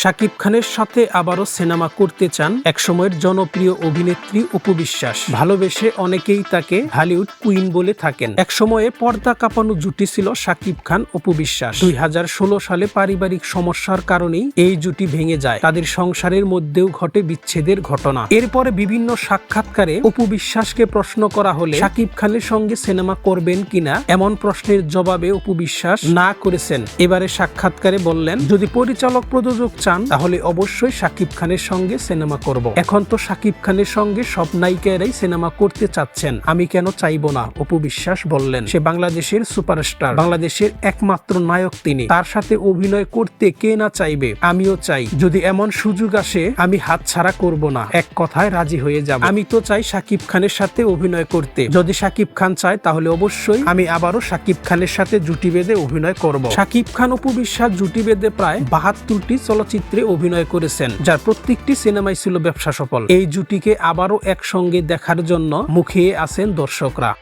শাকিব খানের সাথে আবারও সিনেমা করতে চান একসময়ের জনপ্রিয় অভিনেত্রী অপু বিশ্বাস। ভালোবেসে অনেকেই তাকে হলিউড কুইন বলে থাকেন। একসময়ে পর্দা কাঁপানো জুটি ছিল শাকিব খান, অপু বিশ্বাস। দুই হাজার ষোলো সালে পারিবারিক সমস্যার কারণেই এই জুটি ভেঙে যায়। তাদের সংসারের মধ্যেও ঘটে বিচ্ছেদের ঘটনা। এরপরে বিভিন্ন সাক্ষাৎকারে অপু বিশ্বাসকে প্রশ্ন করা হলে, শাকিব খানের সঙ্গে সিনেমা করবেন কিনা এমন প্রশ্নের জবাবে অপু বিশ্বাস না করেছেন। এবারে সাক্ষাৎকারে বললেন, যদি পরিচালক প্রযোজক চান, তাহলে অবশ্যই শাকিব খানের সঙ্গে সিনেমা করব। এখন তো শাকিব খানের সঙ্গে সব নায়িকারাই সিনেমা করতে চাচ্ছেন। আমি কেন চাইব না? অপু বিশ্বাস বললেন। সে বাংলাদেশের সুপারস্টার। বাংলাদেশের একমাত্র নায়ক তিনি। তার সাথে অভিনয় করতে কে না চাইবে? আমিও চাই। যদি এমন সুযোগ আসে, আমি হাত ছাড়া করব না। এক কথায় রাজি হয়ে যাব। আমি তো চাই শাকিব খানের সাথে অভিনয় করতে। যদি শাকিব খান চায়, তাহলে অবশ্যই আমি আবারও শাকিব খানের সাথে জুটি বেঁধে অভিনয় করব। শাকিব খান, অপু বিশ্বাস জুটি বেঁধে প্রায় বাহাত্তরটি চলচ্চিত্রে অভিনয় করেছেন, যার প্রত্যেকটি সিনেমাই ছিল ব্যবসা সফল। এই জুটিকে আবারও একসঙ্গে দেখার জন্য মুখিয়ে আছেন দর্শকরা।